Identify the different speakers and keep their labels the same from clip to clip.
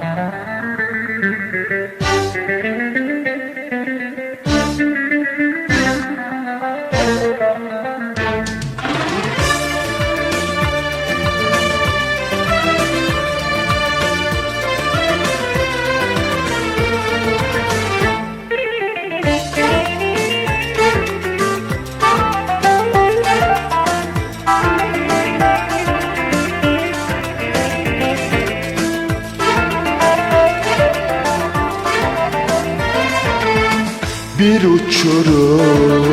Speaker 1: Thank you. Bir uçurum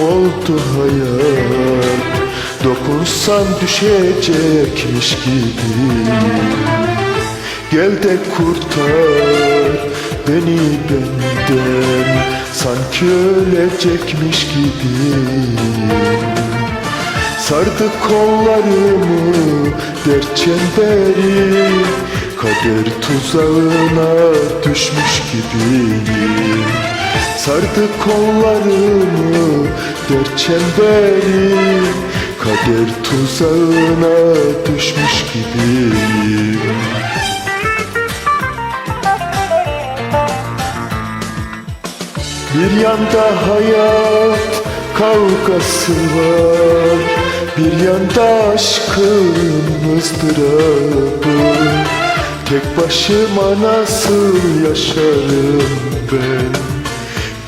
Speaker 1: oldu hayat. Dokunsan düşecekmiş gibi. Gel de kurtar beni benden. Sanki ölecekmiş gibi. Sardı kollarımı dert çemberi. Kader tuzağına düşmüş gibiyim Sardı kollarımı dert çemberi Kader tuzağına düşmüş gibiyim. Bir yanda hayat kavgası var Bir yanda aşkın ızdırabı. Tek başıma nasıl yaşarım ben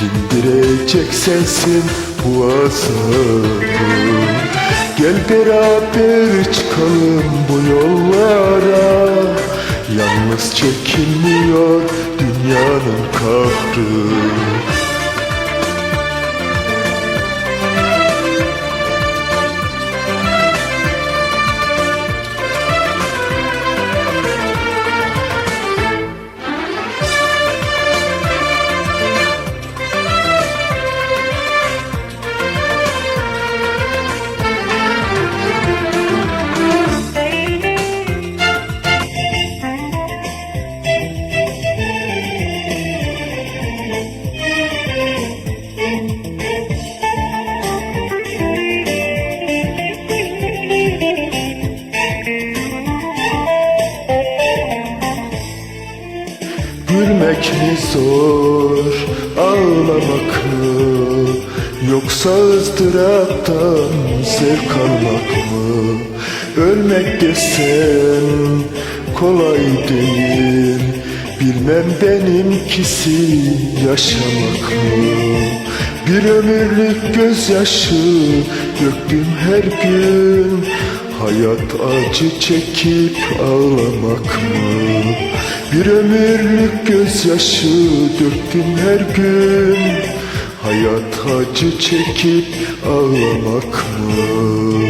Speaker 1: Dindirecek sensin bu azabı Gel beraber çıkalım bu yollara. Yalnız çekilmiyor dünyanın kahrı Gülmek mi zor, ağlamak mı? Yoksa ızdıraptan zevk almak mı? Ölmek desen kolay değil Bilmem benimkisi yaşamak mı? Bir ömürlük gözyaşı döktüm her gün Hayat acı çekip ağlamak mı? Bir ömürlük gözyaşı döktüm her gün Hayat acı çekip ağlamak mı?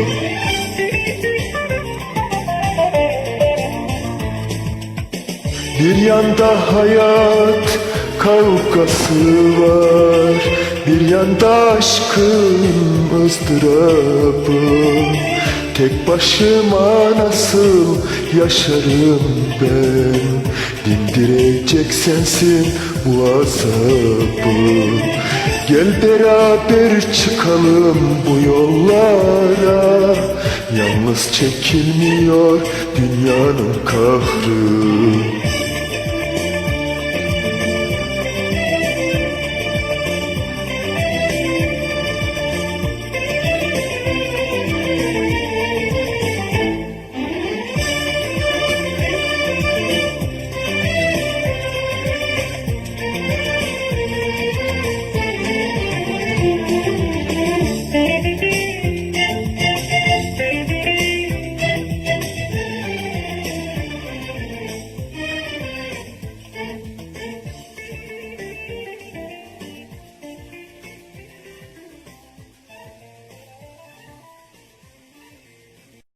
Speaker 1: Bir yanda hayat kavgası var Bir yanda aşkın ızdırabı Tek başıma nasıl yaşarım ben? Dindirecek sensin bu azabı. Gel beraber çıkalım bu yollara. Yalnız çekilmiyor dünyanın kahrı